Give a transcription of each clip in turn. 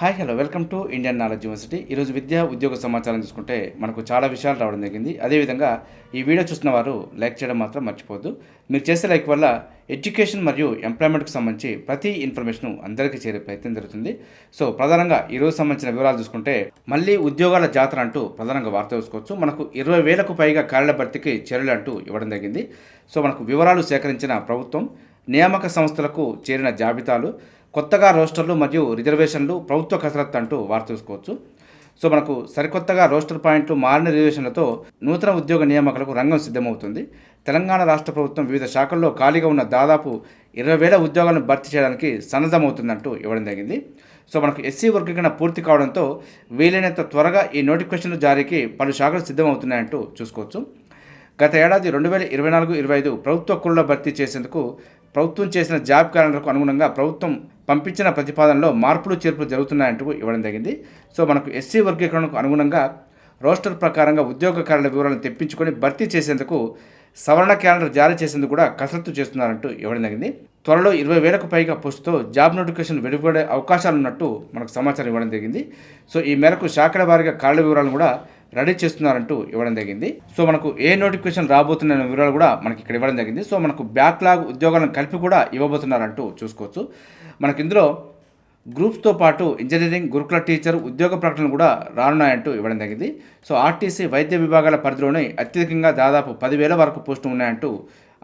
Hi hello welcome to Indian knowledge university ఈరోజు విద్యా ఉద్యోగ సమాచారం చూసుకుంటే మనకు చాలా విషయాలు రావడం జరిగింది. అదేవిధంగా ఈ వీడియో చూసిన వారు లైక్ చేయడం మాత్రం మర్చిపోద్దు మీరు చేసే లైక్ వల్ల ఎడ్యుకేషన్ మరియు ఎంప్లాయ్మెంట్కి సంబంధించి ప్రతి ఇన్ఫర్మేషన్ అందరికీ చేరే ప్రయత్నం జరుగుతుంది. సో ప్రధానంగా ఈ రోజు సంబంధించిన వివరాలు చూసుకుంటే మళ్ళీ ఉద్యోగాల జాతర అంటూ ప్రధానంగా వార్త చూసుకోవచ్చు. మనకు ఇరవై వేలకు పైగా కార్యాల భర్తీకి చర్యలు అంటూ ఇవ్వడం జరిగింది. సో మనకు వివరాలు సేకరించిన ప్రభుత్వం నియామక సంస్థలకు చేరిన జాబితాలు కొత్తగా రోస్టర్లు మరియు రిజర్వేషన్లు ప్రభుత్వ కసరత్తు అంటూ వార్త చూసుకోవచ్చు సో మనకు సరికొత్తగా రోస్టర్ పాయింట్లు మారిన రిజర్వేషన్లతో నూతన ఉద్యోగ నియామకాలకు రంగం సిద్ధమవుతుంది. తెలంగాణ రాష్ట్ర ప్రభుత్వం వివిధ శాఖల్లో ఖాళీగా ఉన్న దాదాపు ఇరవై వేల ఉద్యోగాలను భర్తీ చేయడానికి సన్నద్ధమవుతుందంటూ ఇవ్వడం జరిగింది. సో మనకు ఎస్సీ వర్గీకరణ పూర్తి కావడంతో వీలైనంత త్వరగా ఈ నోటిఫికేషన్లు జారీకి పలు శాఖలు సిద్ధమవుతున్నాయంటూ చూసుకోవచ్చు. గత ఏడాది రెండు వేల ఇరవై నాలుగు ఇరవై ఐదు ప్రభుత్వ కుళ్ళ భర్తీ చేసేందుకు ప్రభుత్వం చేసిన జాబ్ క్యాలెండర్కు అనుగుణంగా ప్రభుత్వం పంపించిన ప్రతిపాదనలో మార్పులు చేర్పులు జరుగుతున్నాయంటూ ఇవ్వడం జరిగింది. సో మనకు ఎస్సీ వర్గీకరణకు అనుగుణంగా రోస్టర్ ప్రకారంగా ఉద్యోగ కార్యాల వివరాలను తెప్పించుకొని భర్తీ చేసేందుకు సవరణ క్యాలెండర్ జారీ చేసేందుకు కూడా కసరత్తు చేస్తున్నారంటూ ఇవ్వడం జరిగింది. త్వరలో ఇరవై వేలకు పైగా పోస్టుతో జాబ్ నోటిఫికేషన్ వెలువడే అవకాశాలు ఉన్నట్టు మనకు సమాచారం ఇవ్వడం జరిగింది. సో ఈ మేరకు శాఖల వారీగా కార్యాల వివరాలను కూడా రెడీ చేస్తున్నారంటూ ఇవ్వడం జరిగింది. సో మనకు ఏ నోటిఫికేషన్ రాబోతున్న వివరాలు కూడా మనకి ఇక్కడ ఇవ్వడం జరిగింది. సో మనకు బ్యాక్లాగ్ ఉద్యోగాలను కలిపి కూడా ఇవ్వబోతున్నారంటూ చూసుకోవచ్చు. మనకి ఇందులో గ్రూప్స్తో పాటు ఇంజనీరింగ్ గురుకుల టీచర్ ఉద్యోగ ప్రకటనలు కూడా రానున్నాయంటూ ఇవ్వడం జరిగింది. సో ఆర్టీసీ వైద్య విభాగాల పరిధిలోనే అత్యధికంగా దాదాపు పదివేల వరకు పోస్టులు ఉన్నాయంటూ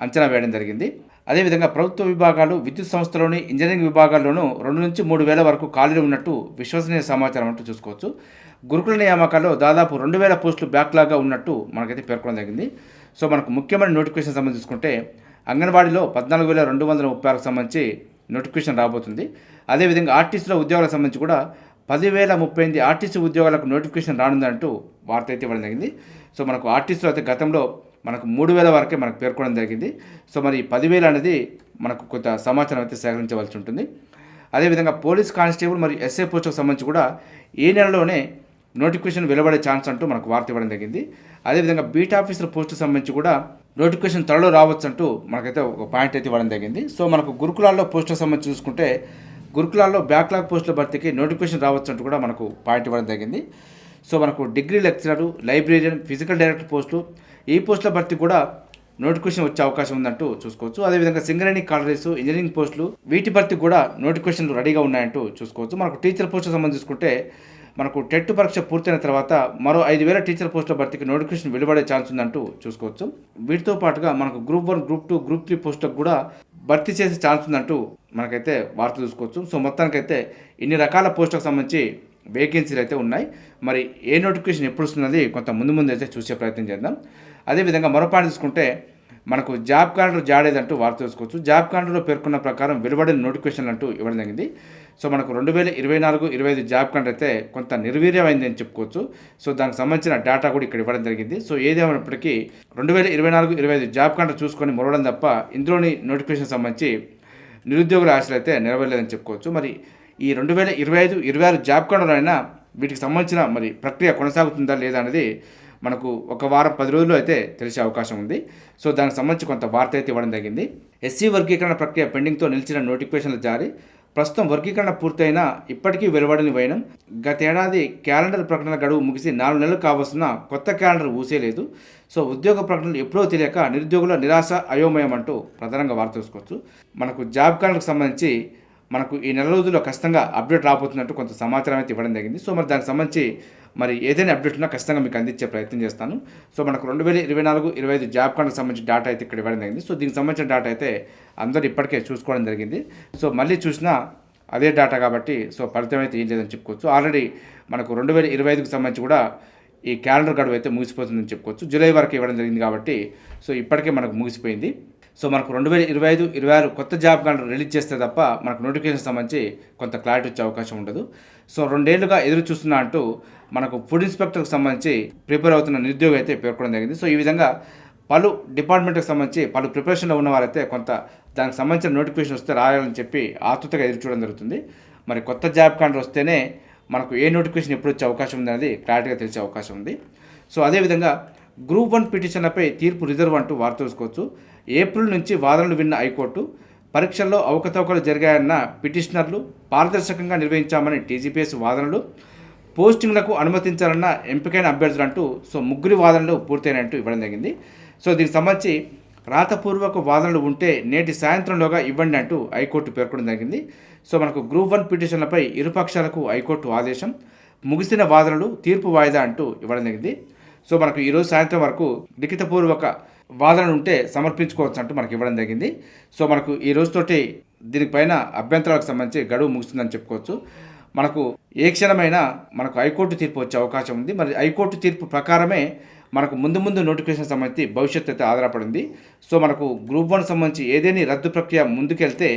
అంచనా వేయడం జరిగింది. అదేవిధంగా ప్రభుత్వ విభాగాలు విద్యుత్ సంస్థలోని ఇంజనీరింగ్ విభాగాల్లోనూ రెండు నుంచి మూడు వేల వరకు ఖాళీలు ఉన్నట్టు విశ్వసనీయ సమాచారం అంటూ చూసుకోవచ్చు. గురుకుల నియామకాల్లో దాదాపు రెండు వేల పోస్టులు బ్యాక్లాగ్గా ఉన్నట్టు మనకైతే పేర్కొనడం జరిగింది. సో మనకు ముఖ్యమైన నోటిఫికేషన్ సంబంధించి చూసుకుంటే అంగన్వాడీలో పద్నాలుగు వేల రెండు వందల ముప్పై ఆరుకు సంబంధించి నోటిఫికేషన్ రాబోతుంది. అదేవిధంగా ఆర్టీసీలో ఉద్యోగాలకు సంబంధించి కూడా పదివేల ముప్పై ఎనిమిది ఆర్టీసీ ఉద్యోగాలకు నోటిఫికేషన్ రానుందంటూ వార్త అయితే ఇవ్వడం జరిగింది. సో మనకు ఆర్టీసీలో అయితే గతంలో మనకు మూడు వేల వరకే మనకు పేర్కొనడం జరిగింది. సో మరి పదివేలు అనేది మనకు కొంత సమాచారం అయితే సేకరించవలసి ఉంటుంది. అదేవిధంగా పోలీస్ కానిస్టేబుల్ మరియు ఎస్ఐ పోస్టుకు సంబంధించి కూడా ఈ నెలలోనే నోటిఫికేషన్ వెలువడే ఛాన్స్ అంటూ మనకు వార్త ఇవ్వడం జరిగింది. అదేవిధంగా బీట్ ఆఫీసర్ పోస్టు సంబంధించి కూడా నోటిఫికేషన్ త్వరలో రావచ్చు అంటూ మనకైతే ఒక పాయింట్ అయితే ఇవ్వడం జరిగింది. సో మనకు గురుకులాల్లో పోస్టులకు సంబంధించి చూసుకుంటే గురుకులాల్లో బ్యాక్లాగ్ పోస్టుల భర్తీకి నోటిఫికేషన్ రావచ్చు అంటూ కూడా మనకు పాయింట్ ఇవ్వడం జరిగింది. సో మనకు degree lecturer librarian physical director పోస్టులు ఈ పోస్టుల భర్తీ కూడా నోటిఫికేషన్ వచ్చే అవకాశం ఉందంటూ చూసుకోవచ్చు. అదేవిధంగా సింగరేణి కాలేజెస్ ఇంజనీరింగ్ పోస్టులు వీటి భర్తీ కూడా నోటిఫికేషన్లు రెడీగా ఉన్నాయంటూ చూసుకోవచ్చు. మనకు టీచర్ పోస్టులకు సంబంధించి చూసుకుంటే మనకు టెట్ పరీక్ష పూర్తయిన తర్వాత మరో ఐదు వేల టీచర్ పోస్టుల భర్తీకి నోటిఫికేషన్ వెలువడే ఛాన్స్ ఉందంటూ చూసుకోవచ్చు. వీటితో పాటుగా మనకు group one group two group three పోస్టులకు కూడా భర్తీ చేసే ఛాన్స్ ఉందంటూ మనకైతే వార్త చూసుకోవచ్చు. సో మొత్తానికైతే ఇన్ని రకాల పోస్టులకు సంబంధించి వేకెన్సీలు అయితే ఉన్నాయి. మరి ఏ నోటిఫికేషన్ ఎప్పుడు వస్తున్నది కొంత ముందు ముందు అయితే చూసే ప్రయత్నం చేద్దాం. అదేవిధంగా మరో పాయింట్ చూసుకుంటే మనకు జాబ్ క్యాలెండర్ జాడేదంటూ వార్త తెలుసుకోవచ్చు. జాబ్ క్యాలెండర్లో పేర్కొన్న ప్రకారం వెలువడిన నోటిఫికేషన్ అంటూ ఇవ్వడం జరిగింది. సో మనకు రెండు వేల ఇరవై నాలుగు ఇరవై ఐదు జాబ్ క్యాలెండర్ అయితే కొంత నిర్వీర్యమైంది అని చెప్పుకోవచ్చు. సో దానికి సంబంధించిన డేటా కూడా ఇక్కడ ఇవ్వడం జరిగింది. సో ఏదేమైనప్పటికీ రెండు వేల ఇరవై నాలుగు ఇరవై ఐదు జాబ్ క్యాలెండర్ చూసుకొని మొరవడం తప్ప ఇందులోని నోటిఫికేషన్ సంబంధించి నిరుద్యోగుల ఆశలు అయితే నెరవేరలేదని చెప్పుకోవచ్చు. మరి ఈ రెండు వేల ఇరవై ఐదు ఇరవై ఆరు జాబ్ కార్డులైనా వీటికి సంబంధించిన మరి ప్రక్రియ కొనసాగుతుందా లేదా అనేది మనకు ఒక వారం పది రోజుల్లో అయితే తెలిసే అవకాశం ఉంది. సో దానికి సంబంధించి కొంత వార్త అయితే ఇవ్వడం జరిగింది. ఎస్సీ వర్గీకరణ ప్రక్రియ పెండింగ్తో నిలిచిన నోటిఫికేషన్ల జారీ. ప్రస్తుతం వర్గీకరణ పూర్తయినా ఇప్పటికీ వెలువడని వైనం. గతేడాది క్యాలెండర్ ప్రకటన గడువు ముగిసి నాలుగు నెలలు కావాల్సిన కొత్త క్యాలెండర్ ఊసేలేదు. సో ఉద్యోగ ప్రకటనలు ఎప్పుడో తెలియక నిరుద్యోగుల నిరాశ అయోమయం అంటూ ప్రధానంగా వార్త చూసుకోవచ్చు మనకు జాబ్ క్యాలెండర్కి సంబంధించి మనకు ఈ నెల రోజుల్లో ఖచ్చితంగా అప్డేట్ రాబోతున్నట్టు కొంత సమాచారం అయితే ఇవ్వడం జరిగింది. సో మరి దానికి సంబంధించి మరి ఏదైనా అప్డేట్ ఉన్నా ఖచ్చితంగా మీకు అందించే ప్రయత్నం చేస్తాను. సో మనకు రెండు వేల ఇరవై నాలుగు ఇరవై ఐదు జాబ్ కార్డుకు సంబంధించిన డేటా అయితే ఇక్కడ ఇవ్వడం జరిగింది. సో దీనికి సంబంధించిన డేటా అయితే అందరూ ఇప్పటికే చూసుకోవడం జరిగింది. సో మళ్ళీ చూసినా అదే డేటా కాబట్టి సో ఫలితం అయితే ఏం లేదని చెప్పుకోవచ్చు. ఆల్రెడీ మనకు రెండు వేల ఇరవై ఐదుకు సంబంధించి కూడా ఈ క్యాలెండర్ గడువు అయితే ముగిసిపోతుందని చెప్పుకోవచ్చు. జూలై వరకు ఇవ్వడం జరిగింది కాబట్టి సో ఇప్పటికే మనకు ముగిసిపోయింది. సో మనకు రెండు వేల ఇరవై ఐదు ఇరవై ఆరు కొత్త జాబ్ కార్డు రిలీజ్ చేస్తే తప్ప మనకు నోటిఫికేషన్ సంబంధించి కొంత క్లారిటీ వచ్చే అవకాశం ఉండదు. సో రెండేళ్ళుగా ఎదురు చూస్తున్నా అంటూ మనకు ఫుడ్ ఇన్స్పెక్టర్కి సంబంధించి ప్రిపేర్ అవుతున్న నిరుద్యోగం అయితే పేర్కొనడం జరిగింది. సో ఈ విధంగా పలు డిపార్ట్మెంట్కి సంబంధించి పలు ప్రిపరేషన్లో ఉన్నవారైతే కొంత దానికి సంబంధించిన నోటిఫికేషన్ వస్తే రాయాలని చెప్పి ఆతృతగా ఎదురు చూడడం జరుగుతుంది. మరి కొత్త జాబ్ కార్డు వస్తేనే మనకు ఏ నోటిఫికేషన్ ఎప్పుడు వచ్చే అవకాశం ఉంది అనేది క్లారిటీగా తెలిసే అవకాశం ఉంది. సో అదేవిధంగా గ్రూప్ వన్ పిటిషన్లపై తీర్పు రిజర్వ్ అంటూ వార్త చూసుకోవచ్చు ఏప్రిల్ నుంచి వాదనలు విన్న హైకోర్టు పరీక్షల్లో అవకతవకలు జరిగాయన్న పిటిషనర్లు పారదర్శకంగా నిర్వహించామని టీజీపీఎస్ వాదనలు పోస్టింగ్లకు అనుమతించాలన్న ఎంపికైన అభ్యర్థులు అంటూ సో ముగ్గురి వాదనలు పూర్తయినట్టు ఇవ్వడం జరిగింది. సో దీనికి సంబంధించి రాతపూర్వక వాదనలు ఉంటే నేటి సాయంత్రంలోగా ఇవ్వండి అంటూ హైకోర్టు పేర్కొనడం జరిగింది. సో మనకు గ్రూప్ వన్ పిటిషన్లపై ఇరుపక్షాలకు హైకోర్టు ఆదేశం ముగిసిన వాదనలు తీర్పు వాయిదా అంటూ ఇవ్వడం జరిగింది. సో మనకు ఈరోజు సాయంత్రం వరకు లిఖితపూర్వక వాదనలు ఉంటే సమర్పించుకోవచ్చు అంటూ మనకి ఇవ్వడం జరిగింది. సో మనకు ఈ రోజుతోటి దీనిపైన అభ్యంతరాలకు సంబంధించి గడువు ముగుస్తుందని చెప్పుకోవచ్చు. మనకు ఏ క్షణమైనా మనకు హైకోర్టు తీర్పు వచ్చే అవకాశం ఉంది. మరి హైకోర్టు తీర్పు ప్రకారమే మనకు ముందు ముందు నోటిఫికేషన్ సంబంధించి భవిష్యత్తు అయితే ఆధారపడింది. సో మనకు గ్రూప్ వన్ సంబంధించి ఏదేని రద్దు ప్రక్రియ ముందుకెళ్తే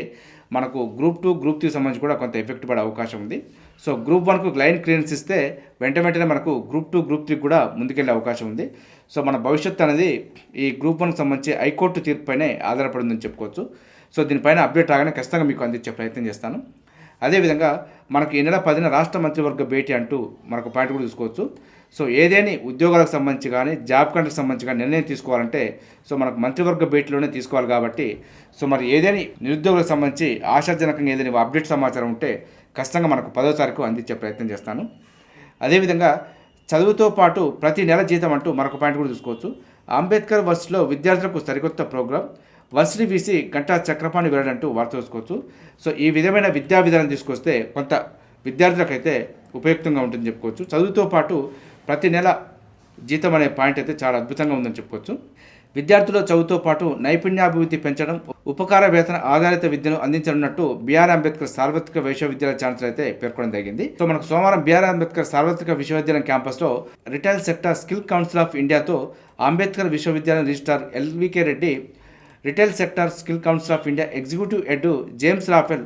మనకు గ్రూప్ టూ గ్రూప్ త్రీ సంబంధించి కూడా కొంత ఎఫెక్ట్ పడే అవకాశం ఉంది. సో గ్రూప్ వన్కు లైన్ క్లియరెన్స్ ఇస్తే వెంట వెంటనే మనకు గ్రూప్ టూ గ్రూప్ త్రీ కూడా ముందుకెళ్ళే అవకాశం ఉంది. సో మన భవిష్యత్తు అనేది ఈ గ్రూప్ వన్కి సంబంధించి హైకోర్టు తీర్పుపైనే ఆధారపడిందని చెప్పుకోవచ్చు. సో దీనిపైన అప్డేట్ రాగానే ఖచ్చితంగా మీకు అందించే ప్రయత్నం చేస్తాను. అదేవిధంగా మనకు ఈ నెల పదిన రాష్ట్ర మంత్రివర్గ భేటీ అంటూ మనకు పాయింట్ కూడా తీసుకోవచ్చు సో ఏదేని ఉద్యోగాలకు సంబంధించి కానీ జాబ్ కంట్కి సంబంధించి కానీ నిర్ణయం తీసుకోవాలంటే సో మనకు మంత్రివర్గ భేటీలోనే తీసుకోవాలి కాబట్టి సో మరి ఏదేని నిరుద్యోగులకు సంబంధించి ఆశాజనకంగా ఏదైనా అప్డేట్ సమాచారం ఉంటే ఖచ్చితంగా మనకు పదో తారీఖు అందించే ప్రయత్నం చేస్తాను. అదేవిధంగా చదువుతో పాటు ప్రతి నెల జీతం అంటూ మరొక పాయింట్ కూడా చూసుకోవచ్చు. అంబేద్కర్ వర్స్లో విద్యార్థులకు సరికొత్త ప్రోగ్రాం వర్సిని వీసి గంటా చక్రపాణి వెళ్ళడంటూ వార్త చూసుకోవచ్చు. సో ఈ విధమైన విద్యా విధానం తీసుకొస్తే కొంత విద్యార్థులకైతే ఉపయుక్తంగా ఉంటుందని చెప్పుకోవచ్చు. చదువుతో పాటు ప్రతి నెల జీతం అనే పాయింట్ అయితే చాలా అద్భుతంగా ఉందని చెప్పుకోవచ్చు. విద్యార్థుల చదువుతో పాటు నైపుణ్యాభివృద్ధి పెంచడం ఉపకార వేతన ఆధారిత విద్యను అందించనున్నట్టు బీఆర్ అంబేద్కర్ సార్వత్రిక విశ్వవిద్యాలయ ఛాన్సలర్ అయితే పేర్కొనడం జరిగింది. సో మనకు సోమవారం బీఆర్ అంబేద్కర్ సార్వత్రిక విశ్వవిద్యాలయం క్యాంపస్లో retail sector skill council of ఇండియాతో Ambedkar విశ్వవిద్యాలయం registrar LVK Reddy retail sector skill council of India executive head James Raphael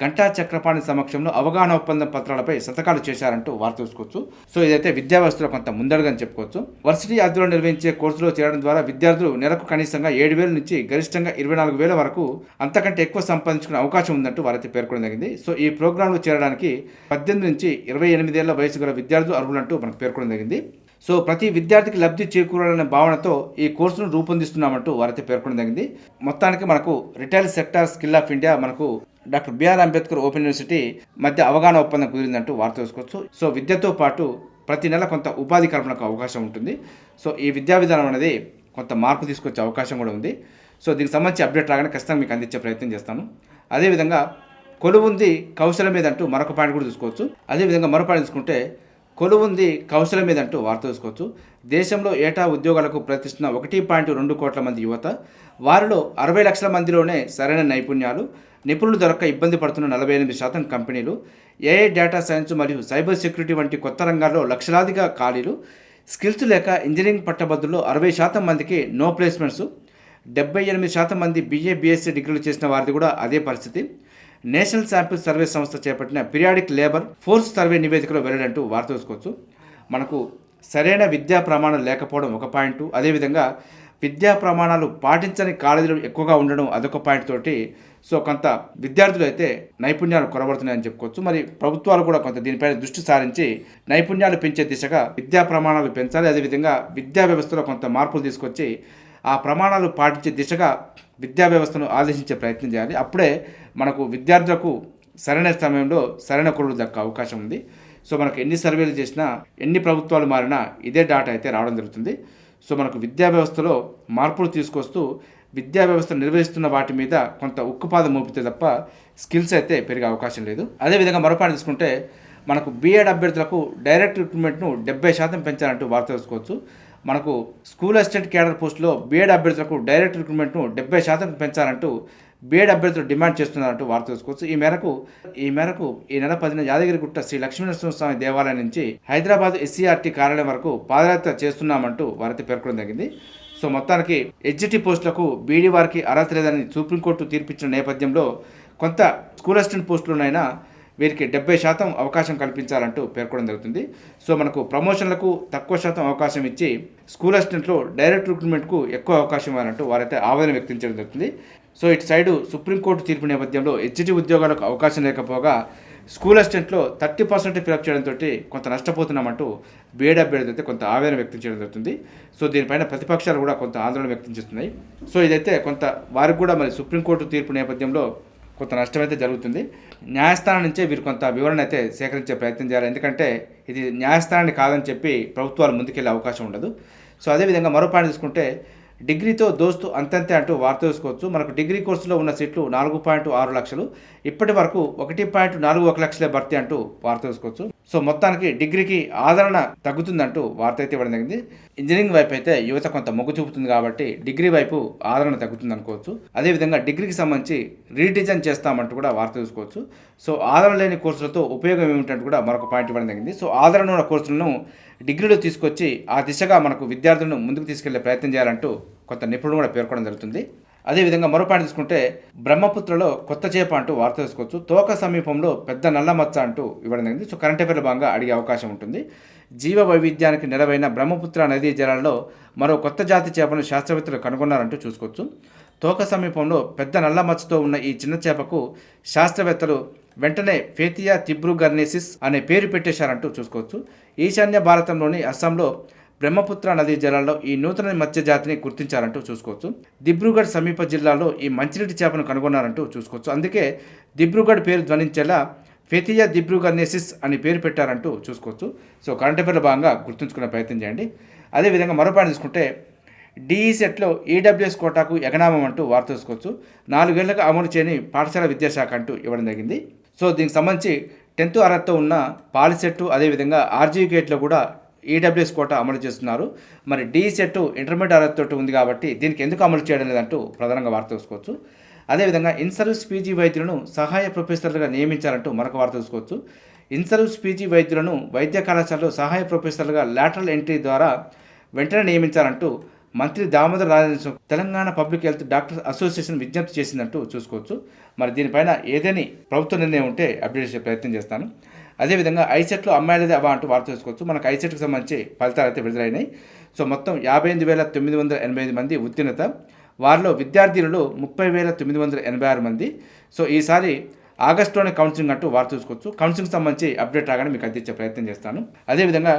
Ganta Chakrapani సమక్షంలో అవగాహన ఒప్పందం పత్రాలపై శతకాలు చేశారంటూ వార్త చూసుకోవచ్చు. సో ఇదైతే విద్యా వ్యవస్థలో కొంత ముందడుగని చెప్పుకోవచ్చు. వర్సిటీ ఆధ్వర్యంలో నిర్వహించే కోర్సులో చేరడం ద్వారా విద్యార్థులు నెలకు కనీసంగా ఏడు వేల నుంచి గరిష్టంగా ఇరవై నాలుగు వేల వరకు అంతకంటే ఎక్కువ సంపాదించుకునే అవకాశం ఉందంటూ వారైతే పేర్కొనడం జరిగింది. సో ఈ ప్రోగ్రాంలో చేరడానికి పద్దెనిమిది నుంచి ఇరవై ఎనిమిదేళ్ళ వయసు గల విద్యార్థులు అర్హులంటూ మనకు పేర్కొనడం జరిగింది. సో ప్రతి విద్యార్థికి లబ్ధి చేకూరాలనే భావనతో ఈ కోర్సును రూపొందిస్తున్నామంటూ వారైతే పేర్కొనడం జరిగింది. మొత్తానికి మనకు retail sector skill of India మనకు doctor BR Ambedkar open university మధ్య అవగాహన ఒప్పందం కుదిరిందంటూ వార్త చూసుకోవచ్చు సో విద్యతో పాటు ప్రతి నెల కొంత ఉపాధి కల్పనకు అవకాశం ఉంటుంది. సో ఈ విద్యా విధానం అనేది కొంత మార్పు తీసుకొచ్చే అవకాశం కూడా ఉంది. సో దీనికి సంబంధించి అప్డేట్ రాగానే ఖచ్చితంగా మీకు అందించే ప్రయత్నం చేస్తాను. అదేవిధంగా కొలువుంది కౌశలం మీద అంటూ మరొక పాయింట్ కూడా చూసుకోవచ్చు. అదేవిధంగా మరో పాయింట్ చూసుకుంటే కొలువుంది కౌశలం మీద అంటూ వార్త చూసుకోవచ్చు. దేశంలో ఏటా ఉద్యోగాలకు ప్రయత్నిస్తున్న ఒకటి పాయింట్ రెండు కోట్ల మంది యువత వారిలో అరవై లక్షల మందిలోనే సరైన నైపుణ్యాలు నిపుణులు దొరక్క ఇబ్బంది పడుతున్న నలభై ఎనిమిది శాతం కంపెనీలు ఏఐ డేటా సైన్స్ మరియు సైబర్ సెక్యూరిటీ వంటి కొత్త రంగాల్లో లక్షలాదిగా ఖాళీలు స్కిల్స్ లేక ఇంజనీరింగ్ పట్టభద్రుల్లో అరవై శాతం మందికి నో ప్లేస్మెంట్స్ డెబ్బై ఎనిమిది శాతం మంది బీఏ బీఎస్సీ డిగ్రీలు చేసిన వారిది కూడా అదే పరిస్థితి. నేషనల్ శాంపిల్ సర్వే సంస్థ చేపట్టిన పిరియాడిక్ లేబర్ ఫోర్స్ సర్వే నివేదికలో వెళ్ళడంటూ వార్త చూసుకోవచ్చు మనకు సరైన విద్యా ప్రమాణం లేకపోవడం ఒక పాయింట్. అదేవిధంగా విద్యా ప్రమాణాలు పాటించని కాలేజీలు ఎక్కువగా ఉండడం అదొక పాయింట్ తోటి సో కొంత విద్యార్థులు అయితే నైపుణ్యాలు కొరబడుతున్నాయని చెప్పుకోవచ్చు. మరి ప్రభుత్వాలు కూడా కొంత దీనిపైన దృష్టి సారించి నైపుణ్యాలు పెంచే దిశగా విద్యా ప్రమాణాలు పెంచాలి. అదేవిధంగా విద్యా వ్యవస్థలో కొంత మార్పులు తీసుకొచ్చి ఆ ప్రమాణాలు పాటించే దిశగా విద్యా వ్యవస్థను ఆదేశించే ప్రయత్నం చేయాలి. అప్పుడే మనకు విద్యార్థులకు సరైన సమయంలో సరైన కొడుకు దక్క అవకాశం ఉంది. సో మనకు ఎన్ని సర్వేలు చేసినా ఎన్ని ప్రభుత్వాలు మారినా ఇదే డాటా అయితే రావడం జరుగుతుంది. సో మనకు విద్యా వ్యవస్థలో మార్పులు తీసుకొస్తూ విద్యా వ్యవస్థ నిర్వహిస్తున్న వాటి మీద కొంత ఉక్కుపాదం మోపితే తప్ప స్కిల్స్ అయితే పెరిగే అవకాశం లేదు. అదేవిధంగా మరోపాటు తీసుకుంటే మనకు బీఎడ్ అభ్యర్థులకు డైరెక్ట్ రిక్రూట్మెంట్ను డెబ్బై శాతం పెంచాలంటూ వార్త తెలుసుకోవచ్చు. మనకు స్కూల్ అసిస్టెంట్ క్యాడర్ పోస్టులో బీఎడ్ అభ్యర్థులకు డైరెక్ట్ రిక్రూట్మెంట్ను డెబ్బై శాతం పెంచాలంటూ బీఎడ్ అభ్యర్థులు డిమాండ్ చేస్తున్నారంటూ వార్త తెలుసుకోవచ్చు. ఈ మేరకు ఈ మేరకు ఈ నెల పదిన యాదగిరిగుట్ట శ్రీ లక్ష్మీనరసింహస్వామి దేవాలయం నుంచి హైదరాబాద్ ఎస్సీఆర్టీ కార్యాలయం వరకు పాదయాత్ర చేస్తున్నామంటూ వారైతే పేర్కొనడం జరిగింది. సో మొత్తానికి హెచ్జిటి పోస్టులకు బీడీ వారికి అర్హత లేదని సుప్రీంకోర్టు తీర్పిచ్చిన నేపథ్యంలో కొంత స్కూల్ అసిస్టెంట్ పోస్టులోనైనా వీరికి డెబ్బై శాతం అవకాశం కల్పించాలంటూ పేర్కొనడం జరుగుతుంది. సో మనకు ప్రమోషన్లకు తక్కువ శాతం అవకాశం ఇచ్చి స్కూల్ అసిస్టెంట్లో డైరెక్ట్ రిక్రూట్మెంట్కు ఎక్కువ అవకాశం ఇవ్వాలంటూ వారైతే ఆవేదన వ్యక్తం చేయడం జరుగుతుంది. సో ఇటు సైడు సుప్రీంకోర్టు తీర్పు నేపథ్యంలో హెచ్డి ఉద్యోగాలకు అవకాశం లేకపోగా స్కూల్ అసిస్టెంట్లో థర్టీ పర్సెంట్ ఫిలప్ చేయడంతో కొంత నష్టపోతున్నామంటూ బీఎడ్ అభ్యర్థి అయితే కొంత ఆవేదన వ్యక్తం చేయడం జరుగుతుంది. సో దీనిపైన ప్రతిపక్షాలు కూడా కొంత ఆందోళన వ్యక్తం చేస్తున్నాయి. సో ఇదైతే కొంత వారికి కూడా మరి సుప్రీంకోర్టు తీర్పు నేపథ్యంలో కొంత నష్టం అయితే జరుగుతుంది. న్యాయస్థానం నుంచే వీరు కొంత వివరణ అయితే సేకరించే ప్రయత్నం చేయాలి. ఎందుకంటే ఇది న్యాయస్థానాన్ని కాదని చెప్పి ప్రభుత్వాలు ముందుకెళ్ళే అవకాశం ఉండదు. సో అదేవిధంగా మరో పాయింట్ తీసుకుంటే డిగ్రీతో దోస్తు అంతంతే అంటూ వార్త చూసుకోవచ్చు మనకు డిగ్రీ కోర్సులో ఉన్న సీట్లు నాలుగు పాయింట్ ఆరు లక్షలు. ఇప్పటి వరకు ఒకటి పాయింట్ నాలుగు ఒక లక్షలే భర్తీ అంటూ వార్త చూసుకోవచ్చు సో మొత్తానికి డిగ్రీకి ఆదరణ తగ్గుతుందంటూ వార్త అయితే ఇవ్వడం జరిగింది. ఇంజనీరింగ్ వైపు అయితే యువత కొంత మొగ్గు చూపుతుంది కాబట్టి డిగ్రీ వైపు ఆదరణ తగ్గుతుంది అనుకోవచ్చు అదేవిధంగా డిగ్రీకి సంబంధించి రీడిజైన్ చేస్తామంటూ కూడా వార్త చూసుకోవచ్చు సో ఆదరణ లేని కోర్సులతో ఉపయోగం ఏమిటంటే కూడా మరొక పాయింట్ ఇవ్వడం జరిగింది. సో ఆదరణ ఉన్న కోర్సులను డిగ్రీలో తీసుకొచ్చి ఆ దిశగా మనకు విద్యార్థులను ముందుకు తీసుకెళ్ళే ప్రయత్నం చేయాలంటూ కొంత నిపుణులు కూడా పేర్కొనడం జరుగుతుంది. అదేవిధంగా మరో పాయింట్ తీసుకుంటే బ్రహ్మపుత్రలో కొత్త చేప అంటూ వార్త తీసుకోవచ్చు తోక సమీపంలో పెద్ద నల్ల మచ్చ అంటూ ఇవ్వడం జరిగింది. సో కరెంట్ అఫేర్ల భాగంగా అడిగే అవకాశం ఉంటుంది. జీవ వైవిధ్యానికి నెలవైన బ్రహ్మపుత్ర నదీ జలాల్లో మరో కొత్త జాతి చేపను శాస్త్రవేత్తలు కనుగొన్నారంటూ చూసుకోవచ్చు. తోక సమీపంలో పెద్ద నల్ల మచ్చతో ఉన్న ఈ చిన్న చేపకు శాస్త్రవేత్తలు వెంటనే ఫేతియా తిబ్రుగర్నేసిస్ అనే పేరు పెట్టేశారంటూ చూసుకోవచ్చు. ఈశాన్య భారతంలోని అస్సాంలో బ్రహ్మపుత్ర నదీ జలాల్లో ఈ నూతన మత్స్య జాతిని గుర్తించారంటూ చూసుకోవచ్చు. దిబ్రూగఢ్ సమీప జిల్లాలో ఈ మంచినీటి చేపను కనుగొన్నారంటూ చూసుకోవచ్చు. అందుకే దిబ్రూగఢ్ పేరు ధ్వనించేలా ఫెతియా దిబ్రూగర్నేసిస్ అని పేరు పెట్టారంటూ చూసుకోవచ్చు. సో కరెంట్ అఫేర్లో భాగంగా గుర్తుంచుకునే ప్రయత్నం చేయండి. అదేవిధంగా మరో పాయింట్ తీసుకుంటే డిఈసెట్లో ఈడబ్ల్యూఎస్ కోటాకు ఎగనామం అంటూ వార్త చూసుకోవచ్చు. నాలుగేళ్ళకు అమలు చేయని పాఠశాల విద్యాశాఖ అంటూ ఇవ్వడం జరిగింది. సో దీనికి సంబంధించి టెన్త్ అర్హతతో ఉన్న పాలిసెట్ అదేవిధంగా ఆర్జీ గేట్లో కూడా ఈడబ్ల్యూఎస్ కోట అమలు చేస్తున్నారు. మరి డి సెట్ ఇంటర్మీడియట్ అర్హతతో ఉంది కాబట్టి దీనికి ఎందుకు అమలు చేయడం లేదంటూ ప్రధానంగా వార్త చూసుకోవచ్చు అదేవిధంగా ఇన్సర్వీస్ పీజీ వైద్యులను సహాయ ప్రొఫెసర్లుగా నియమించాలంటూ మరొక వార్త చూసుకోవచ్చు ఇన్సర్వీస్ పీజీ వైద్యులను వైద్య కళాశాలలో సహాయ ప్రొఫెసర్లుగా లాటరల్ ఎంట్రీ ద్వారా వెంటనే నియమించాలంటూ మంత్రి Damodar Rajendra Telangana public health doctor association విజ్ఞప్తి చేసిందంటూ చూసుకోవచ్చు. మరి దీనిపైన ఏదేని ప్రభుత్వ నిర్ణయం ఉంటే అప్డేట్ చేసే ప్రయత్నం చేస్తాను. అదేవిధంగా ఐసెట్లో అమ్మాయిలదే అవా అంటూ వార్త చూసుకోవచ్చు మనకు ఐసెట్కి సంబంధించి ఫలితాలు అయితే విడుదలైనాయి. సో మొత్తం యాభై ఎనిమిది వేల తొమ్మిది వందల ఎనభై ఐదు మంది ఉత్తీర్ణత. వారిలో విద్యార్థులలో ముప్పై వేల తొమ్మిది వందల ఎనభై ఆరు మంది. సో ఈసారి ఆగస్టులోనే కౌన్సిలింగ్ అంటూ వార్త చూసుకోవచ్చు కౌన్సిలింగ్ సంబంధించి అప్డేట్ రాగానే మీకు అందించే ప్రయత్నం చేస్తాను. అదేవిధంగా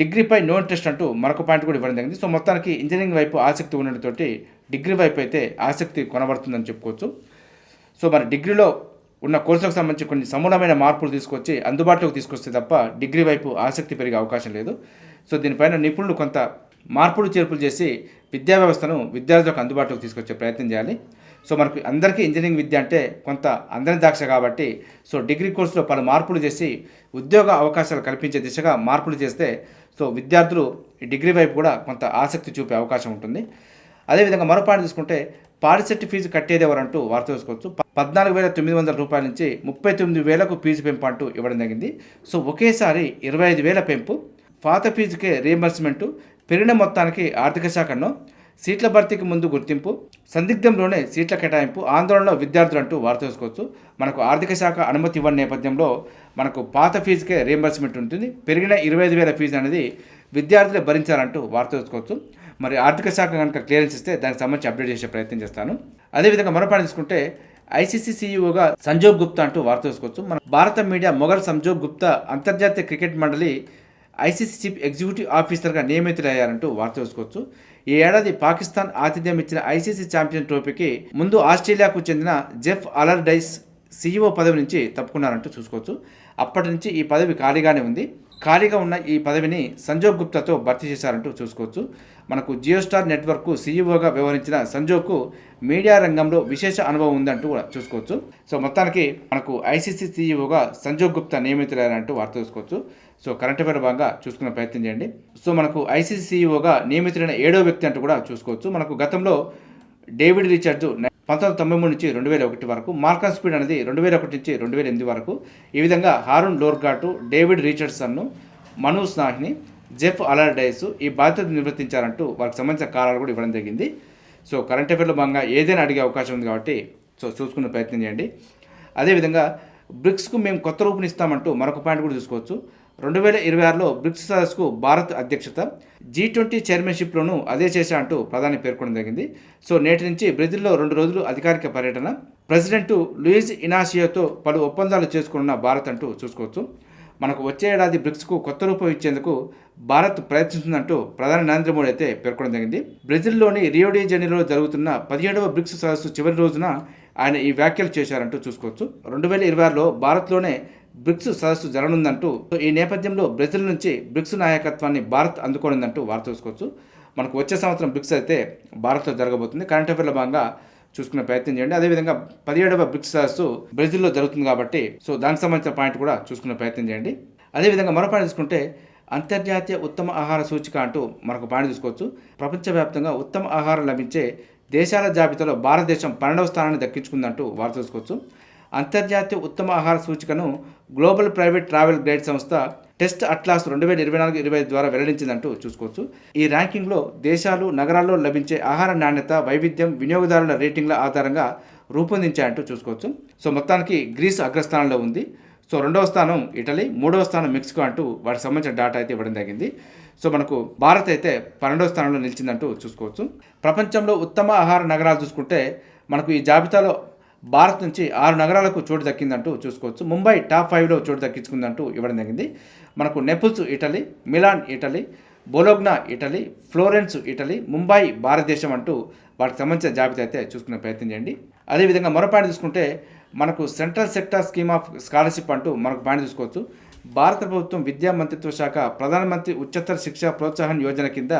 డిగ్రీపై నో ఇంట్రెస్ట్ అంటూ మరొక పాయింట్ కూడా ఇవ్వడం జరిగింది. సో మొత్తానికి ఇంజనీరింగ్ వైపు ఆసక్తి ఉండడంతోటి డిగ్రీ వైపు అయితే ఆసక్తి కొనబడుతుందని చెప్పుకోవచ్చు. సో మరి డిగ్రీలో ఉన్న కోర్సులకు సంబంధించి కొన్ని సమూలమైన మార్పులు తీసుకొచ్చి అందుబాటులోకి తీసుకొస్తే తప్ప డిగ్రీ వైపు ఆసక్తి పెరిగే అవకాశం లేదు. సో దీనిపైన నిపుణులు కొంత మార్పులు చేర్పులు చేసి విద్యా వ్యవస్థను విద్యార్థులకు అందుబాటులోకి తీసుకొచ్చే ప్రయత్నం చేయాలి. సో మనకు అందరికీ ఇంజనీరింగ్ విద్య అంటే కొంత అందరి దాక్ష కాబట్టి సో డిగ్రీ కోర్సులో పలు మార్పులు చేసి ఉద్యోగ అవకాశాలు కల్పించే దిశగా మార్పులు చేస్తే సో విద్యార్థులు ఈ డిగ్రీ వైపు కూడా కొంత ఆసక్తి చూపే అవకాశం ఉంటుంది. అదేవిధంగా మరో పాయింట్ తీసుకుంటే పాలిసెట్ ఫీజు కట్టేదేవారంటూ వార్త చూసుకోవచ్చు పద్నాలుగు వేల తొమ్మిది వందల రూపాయల నుంచి ముప్పై తొమ్మిది వేలకు ఫీజు పెంపు అంటూ ఇవ్వడం జరిగింది. సో ఒకేసారి ఇరవై ఐదు వేల పెంపు. పాత ఫీజుకే రీఎంబర్స్మెంటు పెరిగిన మొత్తానికి ఆర్థిక శాఖను సీట్ల భర్తీకి ముందు గుర్తింపు సందిగ్ధంలోనే సీట్ల కేటాయింపు ఆందోళనలో విద్యార్థులు అంటూ వార్త చూసుకోవచ్చు మనకు ఆర్థిక శాఖ అనుమతి ఇవ్వని నేపథ్యంలో మనకు పాత ఫీజుకే రీఎంబర్స్మెంట్ ఉంటుంది. పెరిగిన ఇరవై ఐదు వేల ఫీజు అనేది విద్యార్థులే భరించాలంటూ వార్త చూసుకోవచ్చు మరి ఆర్థిక శాఖ కనుక క్లియరెన్స్ ఇస్తే దానికి సంబంధించి అప్డేట్ చేసే ప్రయత్నం చేస్తాను. అదేవిధంగా మరో పాయింట్ తీసుకుంటే ఐసీసీ సీఈఓగా సంజోగ్ గుప్తా అంటూ వార్త చూసుకోవచ్చు మన భారత మీడియా మొఘల్ సంజోగ్ గుప్తా అంతర్జాతీయ క్రికెట్ మండలి ఐసీసీ చీఫ్ ఎగ్జిక్యూటివ్ ఆఫీసర్గా నియమితులయ్యారంటూ వార్త చూసుకోవచ్చు ఈ ఏడాది పాకిస్తాన్ ఆతిథ్యం ఇచ్చిన ఐసీసీ ఛాంపియన్ ట్రోఫీకి ముందు ఆస్ట్రేలియాకు చెందిన జెఫ్ అలర్డైస్ సీఈఓ పదవి నుంచి తప్పుకున్నారంటూ చూసుకోవచ్చు. అప్పటి నుంచి ఈ పదవి ఖాళీగానే ఉంది. ఖాళీగా ఉన్న ఈ పదవిని సంజోగ్ గుప్తాతో భర్తీ చేశారంటూ చూసుకోవచ్చు. మనకు జియో స్టార్ నెట్వర్క్ సీఈఓగా వ్యవహరించిన సంజోగ్కు మీడియా రంగంలో విశేష అనుభవం ఉందంటూ కూడా చూసుకోవచ్చు. సో మొత్తానికి మనకు ఐసీసీ సీఈఓగా సంజోగ్ గుప్తా నియమితులయ్యారంటూ వార్త చూసుకోవచ్చు. సో కరెంట్ అఫేర్ భాగంగా చూసుకునే ప్రయత్నం చేయండి. సో మనకు ఐసీసీ సీఈఓగా నియమితులైన ఏడో వ్యక్తి అంటూ కూడా చూసుకోవచ్చు. మనకు గతంలో డేవిడ్ రిచర్డ్ పంతొమ్మిది వందల తొంభై మూడు నుంచి రెండు వేల ఒకటి వరకు మార్కన్ స్పీడ్ అనేది రెండు వేల ఒకటి నుంచి రెండు వేల ఎనిమిది వరకు ఈ విధంగా హారూన్ లోర్గాటు డేవిడ్ రిచర్డ్సన్ను మను స్నాహిని జెఫ్ అలర్డైస్ ఈ బాధ్యత నిర్వర్తించారంటూ వారికి సంబంధించిన కాలాలు కూడా ఇవ్వడం జరిగింది. సో కరెంట్ అఫేర్లో భాగంగా ఏదైనా అడిగే అవకాశం ఉంది కాబట్టి సో చూసుకునే ప్రయత్నం చేయండి. అదేవిధంగా బ్రిక్స్కు మేము కొత్త రూపునిస్తామంటూ మరొక పాయింట్ కూడా చూసుకోవచ్చు. రెండు వేల ఇరవై ఆరులో బ్రిక్స్ సదస్సుకు భారత్ అధ్యక్షత జీ ట్వంటీ చైర్మన్షిప్లోనూ అదే చేశా అంటూ ప్రధాని పేర్కొనడం జరిగింది. సో నేటి నుంచి బ్రెజిల్లో రెండు రోజులు అధికారిక పర్యటన. ప్రెసిడెంట్ లూయిజ్ ఇనాషియోతో పలు ఒప్పందాలు చేసుకున్న భారత్ అంటూ చూసుకోవచ్చు. మనకు వచ్చే ఏడాది బ్రిక్స్కు కొత్త రూపం ఇచ్చేందుకు భారత్ ప్రయత్నిస్తుందంటూ ప్రధాని నరేంద్ర మోడీ అయితే పేర్కొనడం జరిగింది. బ్రెజిల్లోని రియోడి జనీరోలో జరుగుతున్న పదిహేడవ బ్రిక్స్ సదస్సు చివరి రోజున ఆయన ఈ వ్యాఖ్యలు చేశారంటూ చూసుకోవచ్చు. రెండు వేల ఇరవై ఆరులో భారత్లోనే బ్రిక్స్ సదస్సు జరగనుందంటూ సో ఈ నేపథ్యంలో బ్రెజిల్ నుంచి బ్రిక్స్ నాయకత్వాన్ని భారత్ అందుకోనుందంటూ వార్త చూసుకోవచ్చు. మనకు వచ్చే సంవత్సరం బ్రిక్స్ అయితే భారత్లో జరగబోతుంది. కరెంట్ అఫేర్ల భాగంగా చూసుకునే ప్రయత్నం చేయండి. అదేవిధంగా పదిహేడవ బ్రిక్స్ సదస్సు బ్రెజిల్లో జరుగుతుంది కాబట్టి సో దానికి సంబంధించిన పాయింట్ కూడా చూసుకునే ప్రయత్నం చేయండి. అదేవిధంగా మరో పాయింట్ చూసుకుంటే అంతర్జాతీయ ఉత్తమ ఆహార సూచిక అంటూ మరొక పాయింట్ చూసుకోవచ్చు. ప్రపంచవ్యాప్తంగా ఉత్తమ ఆహారం లభించే దేశాల జాబితాలో భారతదేశం పన్నెండవ స్థానాన్ని దక్కించుకుందంటూ వార్త చూసుకోవచ్చు. అంతర్జాతీయ ఉత్తమ ఆహార సూచికను గ్లోబల్ ప్రైవేట్ ట్రావెల్ గైడ్ సంస్థ టెస్ట్ అట్లాస్ రెండు వేల ఇరవై నాలుగు ఇరవై ద్వారా వెల్లడించిందంటూ చూసుకోవచ్చు. ఈ ర్యాంకింగ్లో దేశాలు నగరాల్లో లభించే ఆహార నాణ్యత వైవిధ్యం వినియోగదారుల రేటింగ్ల ఆధారంగా రూపొందించాయంటూ చూసుకోవచ్చు. సో మొత్తానికి గ్రీస్ అగ్రస్థానంలో ఉంది. సో రెండవ స్థానం ఇటలీ మూడవ స్థానం మెక్సికో అంటూ వాటికి సంబంధించిన డేటా అయితే ఇవ్వడం జరిగింది. సో మనకు భారత్ అయితే పన్నెండవ స్థానంలో నిలిచిందంటూ చూసుకోవచ్చు. ప్రపంచంలో ఉత్తమ ఆహార నగరాలు చూసుకుంటే మనకు ఈ జాబితాలో భారత్ నుంచి ఆరు నగరాలకు చోటు దక్కిందంటూ చూసుకోవచ్చు. ముంబై టాప్ ఫైవ్లో చోటు దక్కించుకుందంటూ ఇవ్వడం జరిగింది. మనకు Naples Italy Milan Italy Bologna Italy Florence Italy Mumbai భారతదేశం అంటూ వాటికి సంబంధించిన జాబితా అయితే చూసుకునే ప్రయత్నం చేయండి. అదేవిధంగా మరో పాయింట్ చూసుకుంటే మనకు central sector scheme of scholarship అంటూ మనకు పాయింట్ చూసుకోవచ్చు. భారత ప్రభుత్వం విద్యా మంత్రిత్వ శాఖ ప్రధానమంత్రి ఉच्चతర శిక్షా ప్రోత్సాహన్ యోజన కింద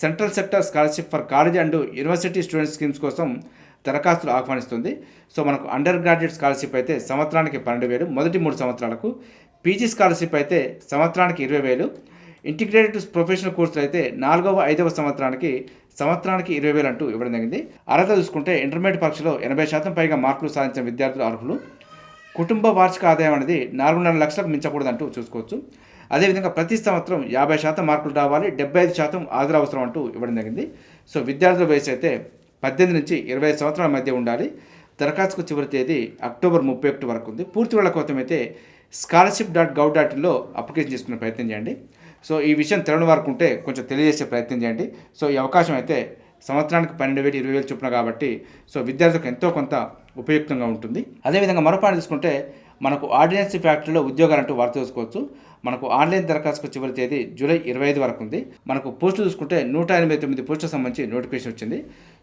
central sector scholarship for college and university student schemes కోసం దరఖాస్తులు ఆహ్వానిస్తుంది. సో మనకు అండర్ గ్రాడ్యుయేట్ స్కాలర్షిప్ అయితే సంవత్సరానికి పన్నెండు వేలు మొదటి మూడు సంవత్సరాలకు పీజీ స్కాలర్షిప్ అయితే సంవత్సరానికి ఇరవై వేలు ఇంటిగ్రేటెడ్ ప్రొఫెషనల్ కోర్సులు అయితే నాలుగవ ఐదవ సంవత్సరానికి సంవత్సరానికి ఇరవై వేలు అంటూ ఇవ్వడం జరిగింది. అర్హత చూసుకుంటే ఇంటర్మీడియట్ పరీక్షలో ఎనభై శాతం పైగా మార్కులు సాధించిన విద్యార్థులు అర్హులు. కుటుంబ వార్షిక ఆదాయం అనేది నాలుగున్నర లక్షలకు మించకూడదంటూ చూసుకోవచ్చు. అదేవిధంగా ప్రతి సంవత్సరం యాభై శాతం మార్కులు రావాలి డెబ్బై ఐదు శాతం హాజరు అవసరం అంటూ ఇవ్వడం జరిగింది. సో విద్యార్థుల వయసు అయితే పద్దెనిమిది నుంచి ఇరవై ఐదు సంవత్సరాల మధ్య ఉండాలి. దరఖాస్తుకు చివరి తేదీ అక్టోబర్ ముప్పై ఒకటి వరకు ఉంది. పూర్తి వేళ కోసం అయితే స్కాలర్షిప్ డాట్ గవ్ డాట్ ఇన్లో అప్లికేషన్ చేసుకునే ప్రయత్నం చేయండి. సో ఈ విషయం తెలియని వారికి ఉంటే కొంచెం తెలియజేసే ప్రయత్నం చేయండి. సో ఈ అవకాశం అయితే సంవత్సరానికి పన్నెండు వేలు ఇరవై వేలు చొప్పున కాబట్టి సో విద్యార్థులకు ఎంతో కొంత ఉపయుక్తంగా ఉంటుంది. అదేవిధంగా మరో పాయింట్ తీసుకుంటే మనకు ఆర్డినెన్సీ ఫ్యాక్టరీలో ఉద్యోగాలు అంటూ వార్త చూసుకోవచ్చు మనకు ఆన్లైన్ దరఖాస్తుకు చివరి తేదీ జూలై ఇరవై ఐదు వరకు ఉంది. మనకు పోస్టులు చూసుకుంటే నూట ఎనభై తొమ్మిది పోస్టులకు సంబంధించి నోటిఫికేషన్ వచ్చింది.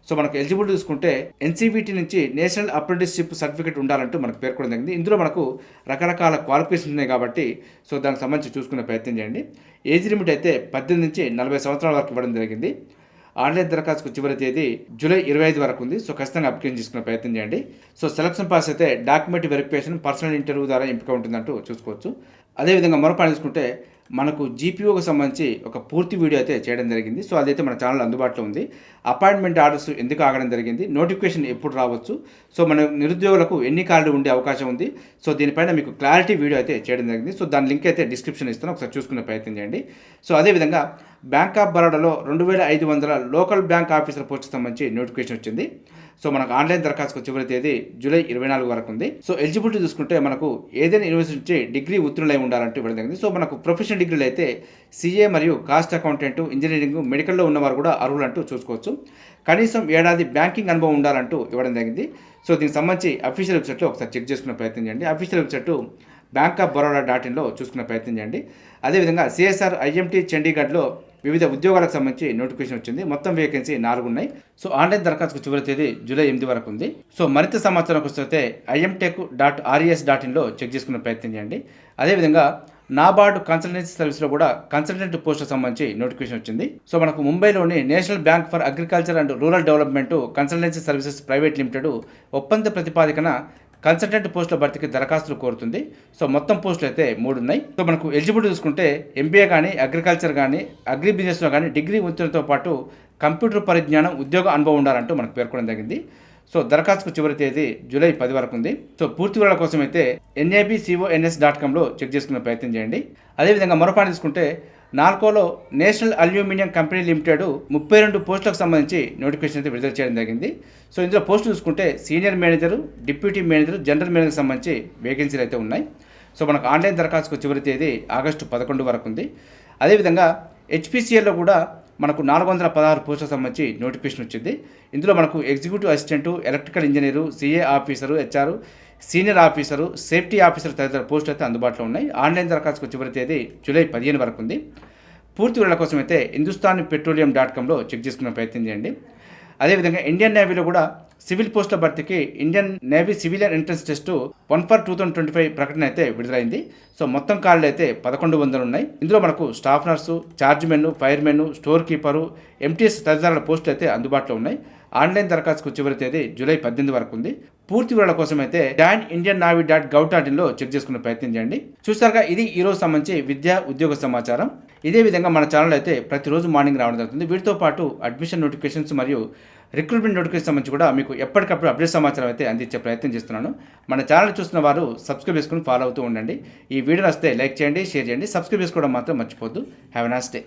సో మనకు ఎలిజిబిలిటీ చూసుకుంటే ఎన్సీబీటీ నుంచి నేషనల్ అప్రెంటిస్షిప్ సర్టిఫికేట్ ఉండాలంటూ మనకు పేర్కొనడం జరిగింది. ఇందులో మనకు రకరకాల క్వాలిఫికేషన్స్ ఉన్నాయి కాబట్టి సో దానికి సంబంధించి చూసుకునే ప్రయత్నం చేయండి. ఏజ్ లిమిట్ అయితే పద్దెనిమిది నుంచి నలభై సంవత్సరాల వరకు ఇవ్వడం జరిగింది. ఆన్లైన్ దరఖాస్తుకు చివరి తేదీ జూలై ఇరవై ఐదు వరకు ఉంది. సో ఖచ్చితంగా అప్లికేషన్ చేసుకునే ప్రయత్నం చేయండి. సో సెలక్షన్ పాస్ అయితే డాక్యుమెంట్ వెరిఫికేషన్ పర్సనల్ ఇంటర్వ్యూ ద్వారా ఎంపిక ఉంటుందంటూ చూసుకోవచ్చు. అదేవిధంగా మరో మనకు జీపీఓకి సంబంధించి ఒక పూర్తి వీడియో అయితే చేయడం జరిగింది. సో అదైతే మన ఛానల్ అందుబాటులో ఉంది. అపాయింట్మెంట్ ఆర్డర్స్ ఎందుకు ఆగడం జరిగింది నోటిఫికేషన్ ఎప్పుడు రావచ్చు సో మన నిరుద్యోగులకు ఎన్ని కార్డు ఉండే అవకాశం ఉంది సో దీనిపైన మీకు క్లారిటీ వీడియో అయితే చేయడం జరిగింది. సో దాని లింక్ అయితే డిస్క్రిప్షన్ ఇస్తాను ఒకసారి చూసుకునే ప్రయత్నం చేయండి. సో అదేవిధంగా బ్యాంక్ ఆఫ్ బరోడాలో రెండు వేల ఐదు వందల లోకల్ బ్యాంక్ ఆఫీసర్ పోస్ట్కి సంబంధించి నోటిఫికేషన్ వచ్చింది. సో మనకు ఆన్లైన్ దరఖాస్తుకు చివరి తేదీ జూలై ఇరవై నాలుగు వరకు ఉంది. సో ఎలిజిబిలిటీ చూసుకుంటే మనకు ఏదైనా యూనివర్సిటీ నుంచి డిగ్రీ ఉత్తీర్ణులై ఉండాలంటూ ఇవ్వడం జరిగింది. సో మనకు ప్రొఫెషనల్ డిగ్రీలు అయితే సీఏ మరియు కాస్ట్ అకౌంటెంట్ ఇంజనీరింగ్ మెడికల్లో ఉన్నవారు కూడా అర్హులంటూ చూసుకోవచ్చు. కనీసం ఏడాది బ్యాంకింగ్ అనుభవం ఉండాలంటూ ఇవ్వడం జరిగింది. సో దీనికి సంబంధించి అఫీషియల్ వెబ్సైట్లో ఒకసారి చెక్ చేసుకునే ప్రయత్నం చేయండి. Official website bank of Baroda dot ఇన్లో చూసుకునే ప్రయత్నం చేయండి. అదేవిధంగా సిఎస్ఆర్ ఐఎంటీ చండీగఢ్లో వివిధ ఉద్యోగాలకు సంబంధించి నోటిఫికేషన్ వచ్చింది. మొత్తం వేకెన్సీ నాలుగు ఉన్నాయి. సో ఆన్లైన్ దరఖాస్తుకు చివరి తేదీ జూలై ఎనిమిది వరకు ఉంది. సో మరింత సమాచారం వస్తే ఐఎంటెక్ డాట్ ఆర్ఈఎస్ డాట్ ఇన్లో చెక్ చేసుకునే ప్రయత్నం చేయండి. అదేవిధంగా నాబార్డు కన్సల్టెన్సీ సర్వీస్లో కూడా కన్సల్టెంట్ పోస్టుకు సంబంధించి నోటిఫికేషన్ వచ్చింది. సో మనకు ముంబైలోని national bank for agriculture and rural development consultancy services private limited ఒప్పంద ప్రతిపాదికన కన్సల్టెంట్ పోస్టుల భర్తీకి దరఖాస్తులు కోరుతుంది. సో మొత్తం పోస్టులు అయితే మూడు ఉన్నాయి సో మనకు ఎలిజిబిలిటీ చూసుకుంటే ఎంబీఏ కానీ అగ్రికల్చర్ కానీ అగ్రి బిజినెస్లో కానీ డిగ్రీ ఉంచడంతో పాటు కంప్యూటర్ పరిజ్ఞానం ఉద్యోగ అనుభవం ఉండాలంటూ మనకు పేర్కొనడం జరిగింది. సో దరఖాస్తుకు చివరి తేదీ జూలై పది వరకు ఉంది. సో పూర్తి వివరాల కోసం అయితే ఎన్ఏబిసిఓఎన్ఎస్ డాట్ కామ్లో చెక్ చేసుకునే ప్రయత్నం చేయండి. అదేవిధంగా మరో పాయింట్ తీసుకుంటే నాల్కోలో నేషనల్ అల్యూమినియం కంపెనీ లిమిటెడ్ ముప్పై రెండు పోస్టులకు సంబంధించి నోటిఫికేషన్ అయితే విడుదల చేయడం జరిగింది. సో ఇందులో పోస్టులు చూసుకుంటే senior manager deputy manager general manager సంబంధించి వేకెన్సీలు అయితే ఉన్నాయి. సో మనకు ఆన్లైన్ దరఖాస్తుకు చివరి తేదీ ఆగస్టు పదకొండు వరకు ఉంది. అదేవిధంగా హెచ్పిసిఎల్లో కూడా మనకు నాలుగు వందల పదహారు పోస్టులకు సంబంధించి నోటిఫికేషన్ వచ్చింది. ఇందులో మనకు executive assistant electrical engineer CA officer HR senior officer safety officer తదితర పోస్టులు అయితే అందుబాటులో ఉన్నాయి. ఆన్లైన్ దరఖాస్తుకు చివరి తేదీ జూలై పదిహేను వరకు ఉంది. పూర్తి వివరాల కోసం అయితే హిందుస్థాన్ పెట్రోలియం డాట్ కామ్లో చెక్ చేసుకునే ప్రయత్నం చేయండి. అదేవిధంగా ఇండియన్ నేవీలో కూడా సివిల్ పోస్టుల భర్తీకి Indian navy civilian entrance test one for two thousand twenty five ప్రకటన అయితే విడుదలైంది. సో మొత్తం ఖాళీలు అయితే పదకొండు వందలు ఉన్నాయి. ఇందులో మనకు staff nurse chargemen firemen storekeeper MTS తదితరాల పోస్టులు అయితే అందుబాటులో ఉన్నాయి. ఆన్లైన్ దరఖాస్తుకు చివరి తేదీ జూలై పద్దెనిమిది వరకు ఉంది. పూర్తి వివరాల కోసం అయితే join Indian navy dot gov dot ఇన్లో check చేసుకునే ప్రయత్నం చేయండి. చూసారుగా ఇది ఈ రోజు సంబంధించి విద్యా ఉద్యోగ సమాచారం. ఇదే విధంగా మన ఛానల్ అయితే ప్రతిరోజు మార్నింగ్ రావడం జరుగుతుంది. వీటితో పాటు అడ్మిషన్ నోటిఫికేషన్స్ మరియు రిక్రూట్మెంట్ నోటిఫికేషన్ సంబంధించి కూడా మీకు ఎప్పటికప్పుడు అప్డేట్ సమాచారం అయితే అందించే ప్రయత్నం చేస్తున్నాను. మన ఛానల్ చూస్తున్న వారు సబ్స్క్రైబ్ చేసుకుని ఫాలో అవుతూ ఉండండి. ఈ వీడియో వస్తే లైక్ చేయండి షేర్ చేయండి. సబ్స్క్రైబ్ చేసుకోవడం మాత్రం మర్చిపోద్దు హ్యావ్ నాస్ డే